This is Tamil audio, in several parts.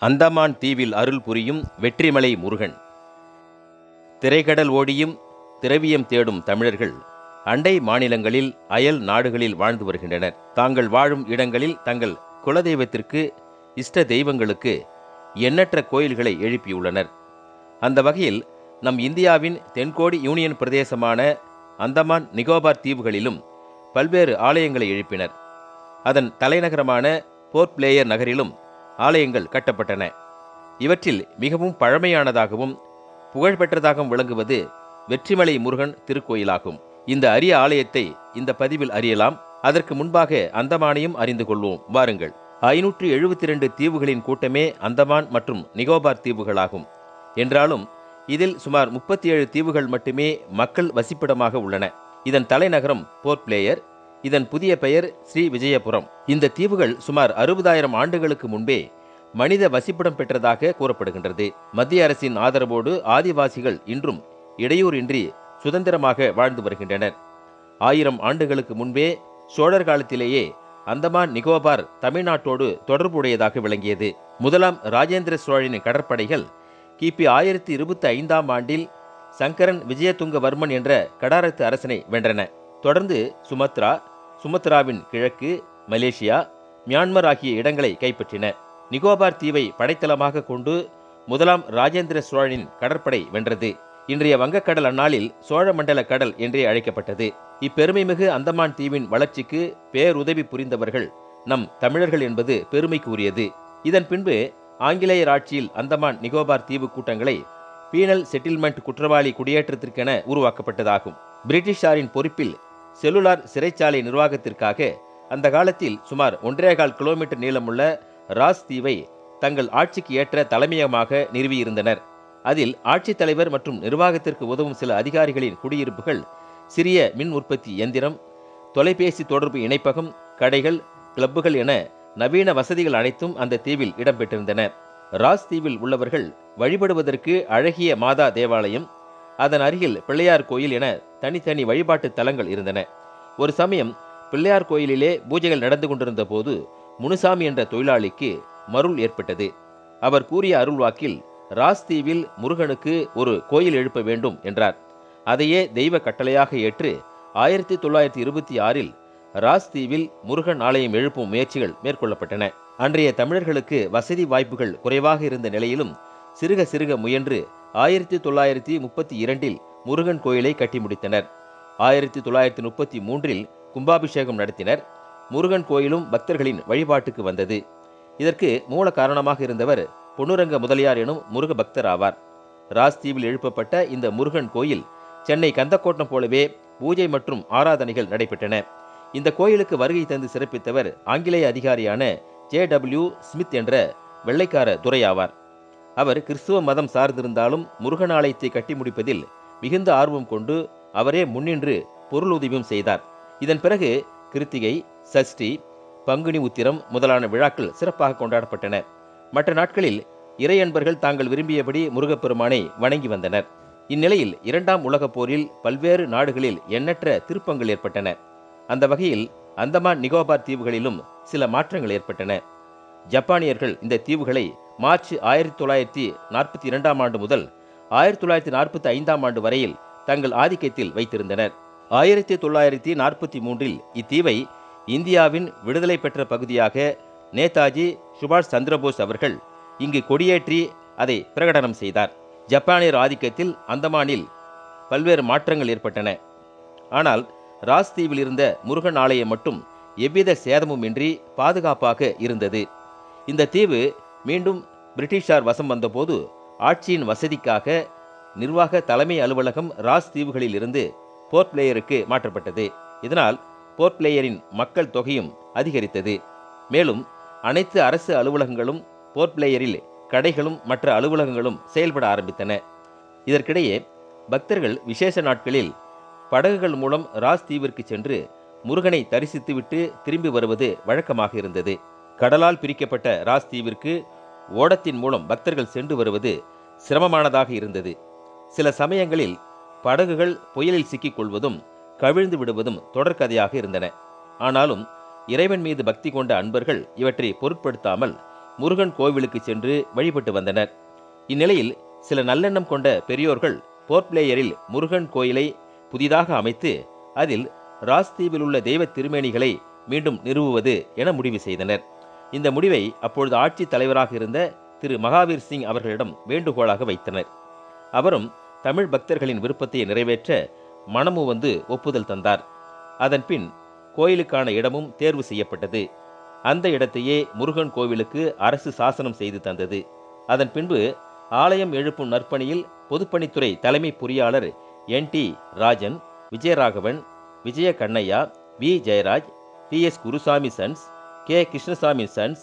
அந்தமான் தீவில் அருள் புரியும் வெற்றிமலை முருகன். திரைக்கடல் ஓடியும் திரவியம் தேடும் தமிழர்கள் அண்டை மாநிலங்களில் அயல் நாடுகளில் வாழ்ந்து வருகின்றனர். தாங்கள் வாழும் இடங்களில் தங்கள் குலதெய்வத்திற்கு இஷ்ட தெய்வங்களுக்கு எண்ணற்ற கோயில்களை எழுப்பியுள்ளனர். அந்த வகையில் நம் இந்தியாவின் தென்கோடி யூனியன் பிரதேசமான அந்தமான் நிகோபார் தீவுகளிலும் பல்வேறு ஆலயங்களை எழுப்பினர். அதன் தலைநகரமான போர்ட் பிளேயர் நகரிலும் ஆலயங்கள் கட்டப்பட்டன. இவற்றில் மிகவும் பழமையானதாகவும் புகழ்பெற்றதாகவும் விளங்குவது வெற்றிமலை முருகன் திருக்கோயிலாகும். இந்த அரிய ஆலயத்தை இந்த பதிவில் அறியலாம். அதற்கு முன்பாக அந்தமானையும் அறிந்து கொள்வோம். வாருங்கள். ஐநூற்று எழுபத்தி இரண்டு தீவுகளின் கூட்டமே அந்தமான் மற்றும் நிகோபார் தீவுகளாகும். என்றாலும் இதில் சுமார் முப்பத்தி ஏழு தீவுகள் மட்டுமே மக்கள் வசிப்பிடமாக உள்ளன. இதன் தலைநகரம் போர்ட் பிளேயர் இதன் புதிய பெயர் ஸ்ரீ விஜயபுரம். இந்த தீவுகள் சுமார் அறுபதாயிரம் ஆண்டுகளுக்கு முன்பே மனித வசிப்பிடம் பெற்றதாக கூறப்படுகின்றது. மத்திய அரசின் ஆதரவோடு ஆதிவாசிகள் இன்றும் இடையூறின்றி சுதந்திரமாக வாழ்ந்து வருகின்றனர். ஆயிரம் ஆண்டுகளுக்கு முன்பே சோழர் காலத்திலேயே அந்தமான் நிகோபார் தமிழ்நாட்டோடு தொடர்புடையதாக விளங்கியது. முதலாம் ராஜேந்திர சோழனின் கடற்படைகள் கிபி ஆயிரத்தி இருபத்தி ஐந்தாம் ஆண்டில் சங்கரன் விஜயதுங்கவர்மன் என்ற கடாரத்து அரசனை வென்றன. தொடர்ந்து சுமத்ரா சுமத்ராவின் கிழக்கு மலேசியா மியான்மர் ஆகிய இடங்களை கைப்பற்றின. நிகோபார் தீவை படைத்தளமாக கொண்டு முதலாம் ராஜேந்திர சோழனின் கடற்படை வென்றது. இன்றைய வங்கக்கடல் அந்நாளில் சோழ மண்டல கடல் என்றே அழைக்கப்பட்டது. இப்பெருமைமிகு அந்தமான் தீவின் வளர்ச்சிக்கு பேருதவி புரிந்தவர்கள் நம் தமிழர்கள் என்பது பெருமைக்குரியது. இதன் பின்பு ஆங்கிலேயர் ஆட்சியில் அந்தமான் நிகோபார் தீவு கூட்டங்களை பீனல் செட்டில்மெண்ட் குற்றவாளி குடியேற்றத்திற்கென உருவாக்கப்பட்டதாகும். பிரிட்டிஷாரின் பொறுப்பில் செல்லுலார் சிறைச்சாலை நிர்வாகத்திற்காக அந்த காலத்தில் சுமார் ஒன்றேகால் கிலோமீட்டர் நீளமுள்ள ராஸ் தீவை தங்கள் ஆட்சிக்கு ஏற்ற தலைமையகமாக நிறுவியிருந்தனர். அதில் ஆட்சித்தலைவர் மற்றும் நிர்வாகத்திற்கு உதவும் சில அதிகாரிகளின் குடியிருப்புகள் சிறிய மின் உற்பத்தி இயந்திரம் தொலைபேசி தொடர்பு இணைப்பகம் கடைகள் கிளப்புகள் என நவீன வசதிகள் அனைத்தும் அந்த தீவில் இடம்பெற்றிருந்தன. ராஸ் தீவில் உள்ளவர்கள் வழிபடுவதற்கு அழகிய மாதா தேவாலயம் அதன் அருகில் பிள்ளையார் கோயில் என தனித்தனி வழிபாட்டு தலங்கள் இருந்தன. ஒரு சமயம் பிள்ளையார் கோயிலிலே பூஜைகள் நடந்து கொண்டிருந்த போது முனுசாமி என்ற தொழிலாளிக்கு மருள் ஏற்பட்டது. அவர் கூறிய அருள்வாக்கில் ராஸ்தீவில் முருகனுக்கு ஒரு கோயில் எழுப்ப வேண்டும் என்றார். அதையே தெய்வ கட்டளையாக ஏற்று ஆயிரத்தி தொள்ளாயிரத்தி இருபத்தி ஆறில் ராஸ்தீவில் முருகன் ஆலயம் எழுப்பும் முயற்சிகள் மேற்கொள்ளப்பட்டன. அன்றைய தமிழர்களுக்கு வசதி வாய்ப்புகள் குறைவாக இருந்த நிலையிலும் சிறுக சிறுக முயன்று ஆயிரத்தி தொள்ளாயிரத்தி முப்பத்தி இரண்டில் முருகன் கோயிலை கட்டி முடித்தனர். ஆயிரத்தி தொள்ளாயிரத்தி முப்பத்தி மூன்றில் கும்பாபிஷேகம் நடத்தினர். முருகன் கோயிலும் பக்தர்களின் வழிபாட்டுக்கு வந்தது. இதற்கு மூல காரணமாக இருந்தவர் பொன்னுரங்க முதலியார் எனும் முருக பக்தர் ஆவார். ராஸ்தீவில் எழுப்பப்பட்ட இந்த முருகன் கோயில் சென்னை கந்தக்கோட்டம் போலவே பூஜை மற்றும் ஆராதனைகள் நடைபெற்றன. இந்த கோயிலுக்கு வருகை தந்து சிறப்பித்தவர் ஆங்கிலேய அதிகாரியான ஜே டபிள்யூ ஸ்மித் என்ற வெள்ளைக்கார துறை ஆவார் அவர் கிறிஸ்துவ மதம் சார்ந்திருந்தாலும் முருகன் ஆலயத்தை கட்டி முடிப்பதில் மிகுந்த ஆர்வம் கொண்டு அவரே முன்னின்று பொருளுதவியும் செய்தார். இதன் பிறகு கிருத்திகை சஷ்டி பங்குனி உத்திரம் முதலான விழாக்கள் சிறப்பாக கொண்டாடப்பட்டன. மற்ற நாட்களில் இறையன்பர்கள் தாங்கள் விரும்பியபடி முருகப்பெருமானை வணங்கி வந்தனர். இந்நிலையில் இரண்டாம் உலகப் போரில் பல்வேறு நாடுகளில் எண்ணற்ற திருப்பங்கள் ஏற்பட்டன. அந்த வகையில் அந்தமான் நிகோபார் தீவுகளிலும் சில மாற்றங்கள் ஏற்பட்டன. ஜப்பானியர்கள் இந்த தீவுகளை மார்ச் ஆயிரத்தி தொள்ளாயிரத்தி நாற்பத்தி இரண்டாம் ஆண்டு முதல் ஆயிரத்தி தொள்ளாயிரத்தி நாற்பத்தி ஐந்தாம் ஆண்டு வரையில் தங்கள் ஆதிக்கத்தில் வைத்திருந்தனர். ஆயிரத்தி தொள்ளாயிரத்தி நாற்பத்தி மூன்றில் இத்தீவை இந்தியாவின் விடுதலை பெற்ற பகுதியாக நேதாஜி சுபாஷ் சந்திரபோஸ் அவர்கள் இங்கு கொடியேற்றி அதை பிரகடனம் செய்தார். ஜப்பானியர் ஆதிக்கத்தில் அந்தமானில் பல்வேறு மாற்றங்கள் ஏற்பட்டன. ஆனால் ராஸ் தீவில் இருந்த முருகன் ஆலயம் மட்டும் எவ்வித சேதமும் இன்றி பாதுகாப்பாக இருந்தது. இந்த தீவு மீண்டும் பிரிட்டிஷார் வசம் வந்தபோது ஆட்சியின் வசதிக்காக நிர்வாக தலைமை அலுவலகம் ராஸ் தீவுகளில் இருந்து போர்ட் பிளேயருக்கு மாற்றப்பட்டது. இதனால் போர்ட் பிளேயரின் மக்கள் தொகையும் அதிகரித்தது. மேலும் அனைத்து அரசு அலுவலகங்களும் போர்ட் பிளேயரில் கடைகளும் மற்ற அலுவலகங்களும் செயல்பட ஆரம்பித்தன. இதற்கிடையே பக்தர்கள் விசேஷ நாட்களில் படகுகள் மூலம் ராஸ் தீவிற்கு சென்று முருகனை தரிசித்துவிட்டு திரும்பி வருவது வழக்கமாக இருந்தது. கடலால் பிரிக்கப்பட்ட ராஸ் தீவிற்கு ஓடத்தின் மூலம் பக்தர்கள் சென்று வருவது சிரமமானதாக இருந்தது. சில சமயங்களில் படகுகள் புயலில் சிக்கிக் கொள்வதும் கவிழ்ந்து விடுவதும் தொடர்கதையாக இருந்தன. ஆனாலும் இறைவன் மீது பக்தி கொண்ட அன்பர்கள் இவற்றை பொருட்படுத்தாமல் முருகன் கோவிலுக்கு சென்று வழிபட்டு வந்தனர். இந்நிலையில் சில நல்லெண்ணம் கொண்ட பெரியோர்கள் போர்ட் பிளேயரில் முருகன் கோயிலை புதிதாக அமைத்து அதில் ராஸ்தீவில் உள்ள தெய்வ திருமேனிகளை மீண்டும் நிறுவுவது என முடிவு செய்தனர். இந்த முடிவை அப்பொழுது ஆட்சி தலைவராக இருந்த திரு மகாவீர் சிங் அவர்களிடம் வேண்டுகோளாக வைத்தனர். அவரும் தமிழ் பக்தர்களின் விருப்பத்தை நிறைவேற்ற மனமு வந்து ஒப்புதல் தந்தார். அதன் பின் கோயிலுக்கான இடமும் தேர்வு செய்யப்பட்டது. அந்த இடத்தையே முருகன் கோவிலுக்கு அரசு சாசனம் செய்து தந்தது. அதன் பின்பு ஆலயம் எழுப்பும் நற்பணியில் பொதுப்பணித்துறை தலைமை பொறியாளர் N D Rajan Vijayaraghavan Vijaya Kannaiya V. Jayaraj T. S. Gurusamy sons K. Krishnasamy sons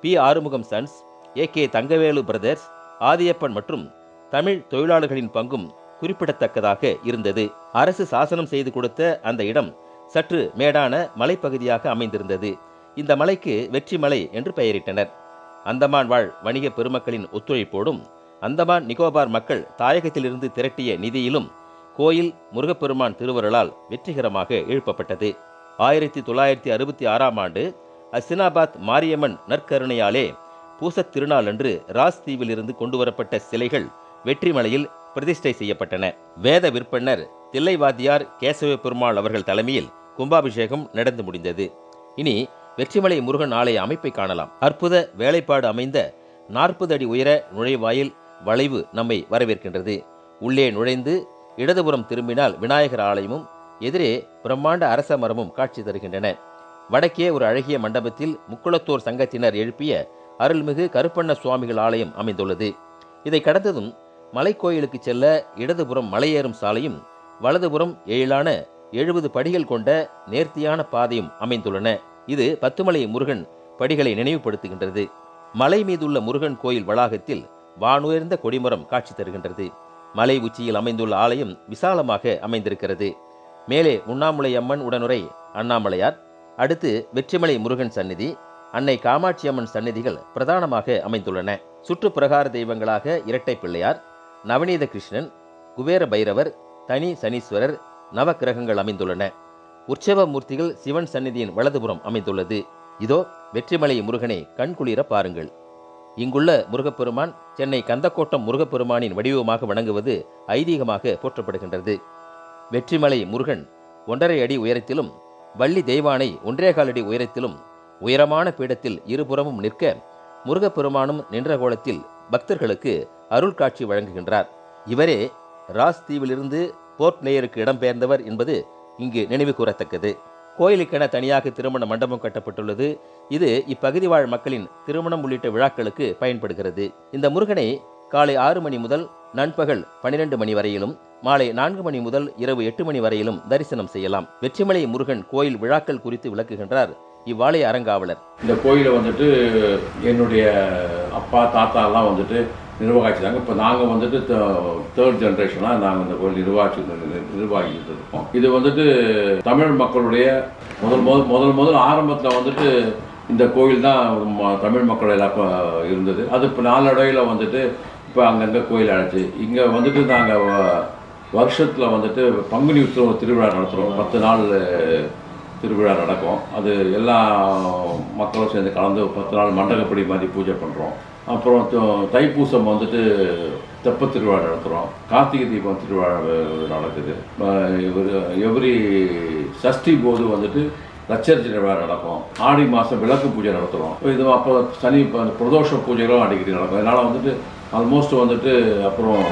P. Arumugam sons A. K. Thangavelu brothers Adhiyappan மற்றும் தமிழ் தொழிலாளர்களின் பங்கும் குறிப்பிடத்தக்கதாக இருந்தது. அரசு சாசனம் செய்து கொடுத்த அந்த இடம் சற்று மேடான மலைப்பகுதியாக அமைந்திருந்தது. இந்த மலைக்கு வெற்றி மலை என்று பெயரிட்டனர். அந்தமான் வாழ் வணிக பெருமக்களின் ஒத்துழைப்போடும் அந்தமான் நிகோபார் மக்கள் தாயகத்திலிருந்து திரட்டிய நிதியிலும் கோயில் முருகப்பெருமான் திருவருளால் வெற்றிகரமாக எழுப்பப்பட்டது. ஆயிரத்தி தொள்ளாயிரத்தி அறுபத்தி ஆறாம் ஆண்டு அசினாபாத் மாரியம்மன் நற்கருணையாலே பூசத் திருநாள் அன்று ராஸ் தீவிலிருந்து கொண்டுவரப்பட்ட சிலைகள் வெற்றிமலையில் பிரதிஷ்டை செய்யப்பட்டன. வேத விற்பன்னர் தில்லைவாத்தியார் கேசவ பெருமாள் அவர்கள் தலைமையில் கும்பாபிஷேகம் நடந்து முடிந்தது. இனி வெற்றிமலை முருகன் ஆலய அமைப்பை காணலாம். அற்புத வேலைப்பாடு அமைந்த நாற்பது அடி உயர நுழைவாயில் வளைவு நம்மை வரவேற்கின்றது. உள்ளே நுழைந்து இடதுபுறம் திரும்பினால் விநாயகர் ஆலயமும் எதிரே பிரம்மாண்ட அரச மரமும் காட்சி தருகின்றன. வடக்கே ஒரு அழகிய மண்டபத்தில் முக்குளத்தோர் சங்கத்தினர் எழுப்பிய அருள்மிகு கருப்பண்ண சுவாமிகள் ஆலயம் அமைந்துள்ளது. இதை கடந்ததும் மலைக்கோயிலுக்கு செல்ல இடதுபுறம் மலையேறும் சாலையும் வலதுபுறம் எழிலான எழுபது படிகள் கொண்ட நேர்த்தியான பாதையும் அமைந்துள்ளன. இது பத்துமலை முருகன் படிகளை நினைவுபடுத்துகின்றது. மலை மீதுள்ள முருகன் கோயில் வளாகத்தில் வானுயர்ந்த கொடிமரம் காட்சி தருகின்றது. மலை உச்சியில் அமைந்துள்ள ஆலயம் விசாலமாக அமைந்திருக்கிறது. மேலே உண்ணாமுலை அம்மன் உடனுரை அண்ணாமலையார் அடுத்து வெற்றிமலை முருகன் சந்நிதி அன்னை காமாட்சி அம்மன் சந்நிதிகள் பிரதானமாக அமைந்துள்ளன. சுற்று பிரகார தெய்வங்களாக இரட்டை பிள்ளையார் நவநீத கிருஷ்ணன் குபேர பைரவர் தனி சனீஸ்வரர் நவக்கிரகங்கள் அமைந்துள்ளன. உற்சவ மூர்த்திகள் சிவன் சந்நிதியின் வலதுபுறம் அமைந்துள்ளது. இதோ வெற்றிமலை முருகனை கண்குளிர பாருங்கள். இங்குள்ள முருகப்பெருமான் சென்னை கந்தக்கோட்டம் முருகப்பெருமானின் வடிவமாக வணங்குவது ஐதீகமாக போற்றப்படுகின்றது. வெற்றிமலை முருகன் ஒன்றரை அடி உயரத்திலும் வள்ளி தெய்வானை ஒன்றேகாலடி உயரத்திலும் உயரமான பீடத்தில் இருபுறமும் நிற்க முருகப்பெருமானும் நின்ற கோலத்தில் பக்தர்களுக்கு அருள் காட்சி வழங்குகின்றார். இவரே ராஸ் தீவிலிருந்து போர்ட் நேயருக்கு இடம்பெயர்ந்தவர் என்பது இங்கு நினைவு கூறத்தக்கது. கோயிலுக்கென தனியாக திருமண மண்டபம் கட்டப்பட்டுள்ளது. இது இப்பகுதி வாழ் மக்களின் திருமணம் உள்ளிட்ட விழாக்களுக்கு பயன்படுகிறது. இந்த முருகனை காலை ஆறு மணி முதல் நண்பகல் பனிரெண்டு மணி வரையிலும் மாலை நான்கு மணி முதல் இரவு எட்டு மணி வரையிலும் தரிசனம் செய்யலாம். வெற்றிமலை முருகன் கோயில் விழாக்கள் குறித்து விளக்குகின்றார். இவ்வாலய அரங்காவலர் இந்த கோயிலை வந்துட்டு என்னுடைய அப்பா தாத்தா எல்லாம் வந்துட்டு நிர்வகிச்சாங்க இப்போ நாங்கள் வந்துட்டு தேர்ட் ஜென்ரேஷனாக நாங்கள் இந்த கோயில் நிர்வாகி நிர்வாகிட்டு இருக்கோம். இது வந்துட்டு தமிழ் மக்களுடைய முதல் முதல் முதல் முதல் ஆரம்பத்தில் வந்துட்டு இந்த கோயில் தான் ம- தமிழ் மக்கள் எல்லாம் இருந்தது. அது இப்போ நாளடைவில் வந்துட்டு இப்போ அங்கங்கே கோயில் அழைச்சி இங்கே வந்துட்டு நாங்கள் வருஷத்தில் வந்துட்டு பங்குனி உத்திரம் திருவிழா நடத்துகிறோம் பத்து நாள் திருவிழா நடக்கும். அது எல்லா மக்களும் சேர்ந்து கலந்து பத்து நாள் மண்டகப்படி மாதிரி பூஜை பண்ணுறோம் அப்புறம் தைப்பூசம் வந்துட்டு தெப்ப திருவிழா நடத்துகிறோம் கார்த்திகை தீபம் திருவிழா நடக்குது. எவ்ரி சஷ்டி போது வந்துட்டு லட்சர்ஜன விழா நடக்கும். ஆடி மாதம் விளக்கு பூஜை நடத்துகிறோம் இது அப்போ சனி பிரதோஷ பூஜைகளும் அடிக்கடி நடக்கும். அதனால் வந்துட்டு ஆல்மோஸ்ட் வந்துட்டு அப்புறம்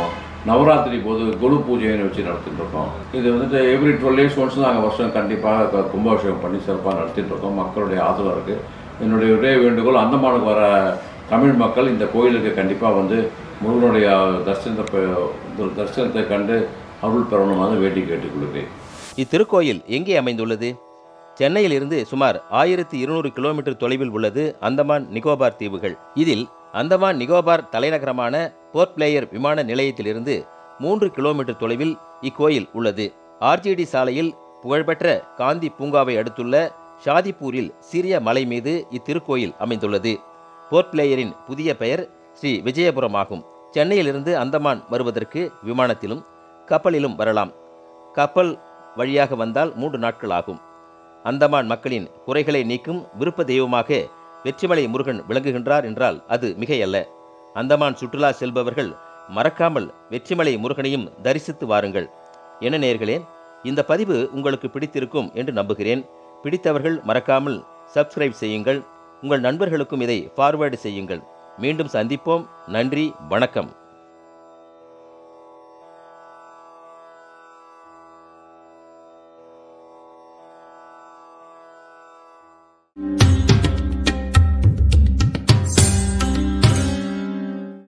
நவராத்திரி போது குரு பூஜைன்னு வச்சு நடத்திட்டு இருக்கோம் இது வந்துட்டு எவ்ரி டுவெல் இயர்ஸ் ஒன்ஸ் நாங்கள் வருஷம் கண்டிப்பாக கும்பாபிஷேகம் பண்ணி சிறப்பாக நடத்திட்டு இருக்கோம் மக்களுடைய ஆதரவு இருக்குது என்னுடைய ஒரே வேண்டுகோள் அந்தமானுக்கு வர தமிழ் மக்கள் இந்த கோயிலுக்கு கண்டிப்பாக வந்து முருகனுடைய தரிசனத்தை தரிசனத்தை கண்டு அருள் பெறணுமாறு வேண்டி கேட்டுக்கொள்கிறேன் இத்திருக்கோயில் எங்கே அமைந்துள்ளது? சென்னையில் இருந்து சுமார் ஆயிரத்தி இருநூறு கிலோமீட்டர் தொலைவில் உள்ளது அந்தமான் நிக்கோபார் தீவுகள். இதில் அந்தமான் நிகோபார் தலைநகரமான போர்ட் பிளேயர் விமான நிலையத்திலிருந்து மூன்று கிலோமீட்டர் தொலைவில் இக்கோயில் உள்ளது. ஆர்ஜிடி சாலையில் புகழ்பெற்ற காந்தி பூங்காவை அடுத்துள்ள ஷாதிப்பூரில் சிறிய மலை மீது இத்திருக்கோயில் அமைந்துள்ளது. போர்ட் பிளேயரின் புதிய பெயர் ஸ்ரீ விஜயபுரம் ஆகும். சென்னையிலிருந்து அந்தமான் வருவதற்கு விமானத்திலும் கப்பலிலும் வரலாம். கப்பல் வழியாக வந்தால் மூன்று நாட்கள் ஆகும். அந்தமான் மக்களின் குறைகளை நீக்கும் விருப்ப தெய்வமாக வெற்றிமலை முருகன் விளங்குகின்றார் என்றால் அது மிகையல்ல. அந்தமான் சுற்றுலா செல்பவர்கள் மறக்காமல் வெற்றிமலை முருகனையும் தரிசித்து வாருங்கள். என்ன நேர்களே இந்த பதிவு உங்களுக்கு பிடித்திருக்கும் என்று நம்புகிறேன். பிடித்தவர்கள் மறக்காமல் சப்ஸ்கிரைப் செய்யுங்கள். உங்கள் நண்பர்களுக்கும் இதை ஃபார்வேர்டு செய்யுங்கள். மீண்டும் சந்திப்போம். நன்றி வணக்கம்.